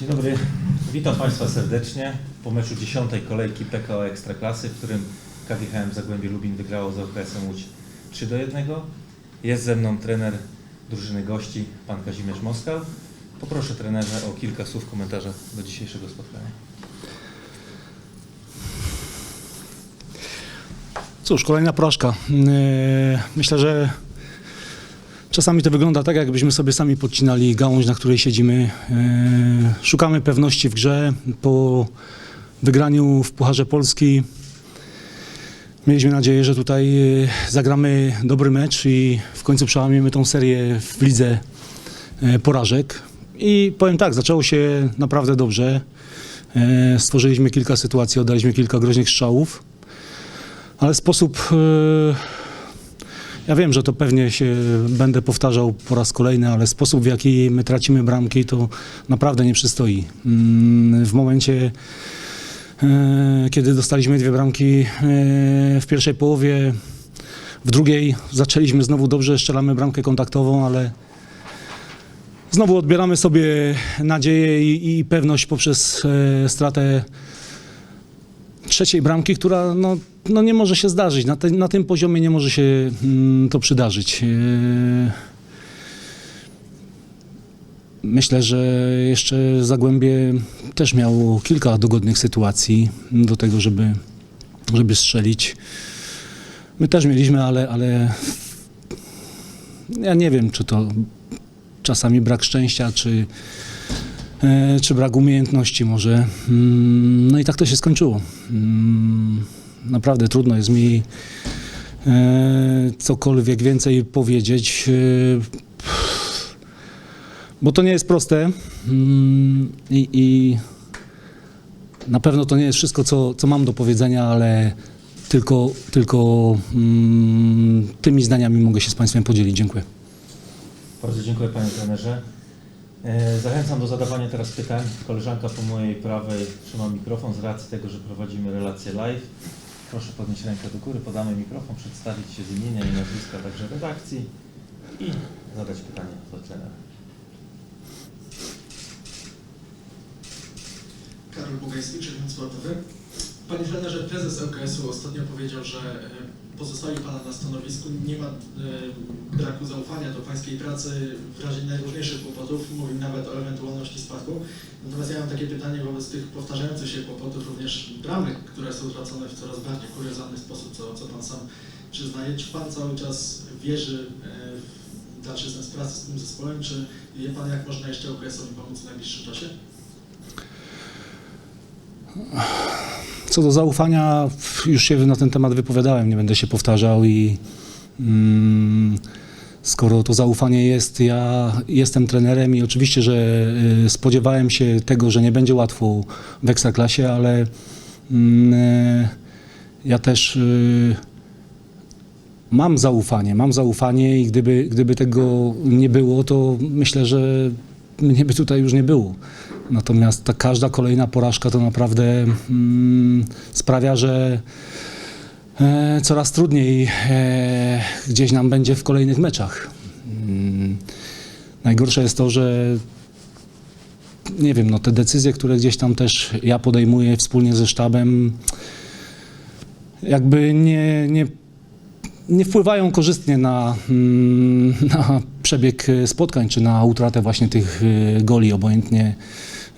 Dzień dobry, witam Państwa serdecznie po meczu dziesiątej kolejki PKO Ekstraklasy, w którym KGHM Zagłębie Lubin wygrało z OKS-em Łódź 3 do 1. Jest ze mną trener drużyny gości, pan Kazimierz Moskal. Poproszę trenerze o kilka słów komentarza do dzisiejszego spotkania. Cóż, kolejna porażka. Yy, Myślę, że czasami to wygląda tak, jakbyśmy sobie sami podcinali gałąź, na której siedzimy. Yy, Szukamy pewności w grze. Po wygraniu w Pucharze Polski mieliśmy nadzieję, że tutaj yy, zagramy dobry mecz i w końcu przełamiemy tą serię w lidze yy, porażek. I powiem tak, zaczęło się naprawdę dobrze. Stworzyliśmy kilka sytuacji, oddaliśmy kilka groźnych strzałów. Ale sposób. Ja wiem, że to pewnie się będę powtarzał po raz kolejny, ale sposób, w jaki my tracimy bramki, to naprawdę nie przystoi. Mm, W momencie, e, kiedy dostaliśmy dwie bramki e, w pierwszej połowie, w drugiej zaczęliśmy znowu dobrze, strzelamy bramkę kontaktową, ale znowu odbieramy sobie nadzieję i, i pewność poprzez e, stratę trzeciej bramki, która no, no nie może się zdarzyć. Na, te, na tym poziomie nie może się mm, to przydarzyć. Eee, Myślę, że jeszcze Zagłębie też miało kilka dogodnych sytuacji do tego, żeby, żeby strzelić. My też mieliśmy, ale, ale ja nie wiem, czy to czasami brak szczęścia, czy, czy brak umiejętności może. Mm, No i tak to się skończyło. Mm, Naprawdę trudno jest mi e, cokolwiek więcej powiedzieć, e, bo to nie jest proste Mm, i, i na pewno to nie jest wszystko, co, co mam do powiedzenia, ale tylko, tylko tymi zdaniami mogę się z Państwem podzielić. Dziękuję. Bardzo dziękuję Panie trenerze. E, Zachęcam do zadawania teraz pytań. Koleżanka po mojej prawej trzyma mikrofon z racji tego, że prowadzimy relację live. Proszę podnieść rękę do góry, podamy mikrofon, przedstawić się z imienia i nazwiska także redakcji i zadać pytanie do trenera. Karol Bugajski, Przegląd Sportowy. Panie trenerze, prezes LKS-u ostatnio powiedział, że e, pozostawi Pana na stanowisku. Nie ma e, braku zaufania do Pańskiej pracy w razie najróżniejszych kłopotów. Mówił nawet o ewentualności spadku. Natomiast ja mam takie pytanie wobec tych powtarzających się kłopotów, również bramek, które są tracone w coraz bardziej kuriozalny sposób, co, co Pan sam przyznaje. Czy Pan cały czas wierzy e, w dalszy sens pracy z tym zespołem, czy wie Pan, jak można jeszcze LKS-owi pomóc w najbliższym czasie? Co do zaufania, już się na ten temat wypowiadałem, nie będę się powtarzał i mm, skoro to zaufanie jest, ja jestem trenerem i oczywiście, że y, spodziewałem się tego, że nie będzie łatwo w Ekstraklasie, ale y, ja też y, mam zaufanie, mam zaufanie i gdyby, gdyby tego nie było, to myślę, że mnie by tutaj już nie było. Natomiast ta każda kolejna porażka to naprawdę mm, sprawia, że e, coraz trudniej e, gdzieś nam będzie w kolejnych meczach. Mm, najgorsze jest to, że nie wiem, no te decyzje, które gdzieś tam też ja podejmuję wspólnie ze sztabem, jakby nie, nie, nie wpływają korzystnie na, mm, na przebieg e, spotkań, czy na utratę właśnie tych e, goli, obojętnie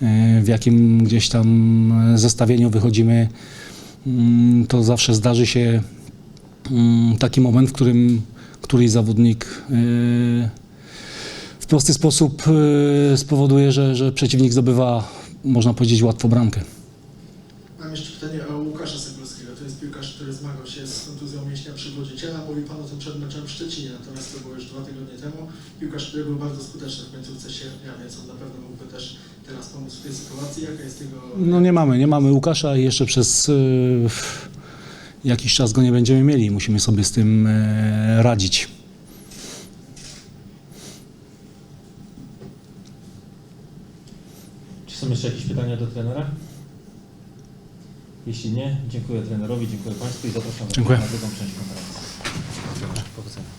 e, w jakim gdzieś tam zestawieniu wychodzimy, mm, to zawsze zdarzy się mm, taki moment, w którym któryś zawodnik w prosty sposób spowoduje, że, że przeciwnik zdobywa, można powiedzieć, łatwo bramkę. Mam jeszcze pytanie o Łukasza Segulskiego. Który zmagał się z kontuzją mięśnia przywodiciela. Mówi Pan o tym przed meczem w Szczecinie, natomiast to było już dwa tygodnie temu. Piłkarz, który był bardzo skuteczny w końcówce sierpnia, więc on na pewno mógłby też teraz pomóc w tej sytuacji. Jaka jest jego... No nie mamy, nie mamy Łukasza i jeszcze przez e, jakiś czas go nie będziemy mieli. Musimy sobie z tym e, radzić. Czy są jeszcze jakieś pytania do trenera? Jeśli nie, dziękuję trenerowi, dziękuję Państwu i zapraszam Dziękuję. na drugą część konferencji. Powodzenia.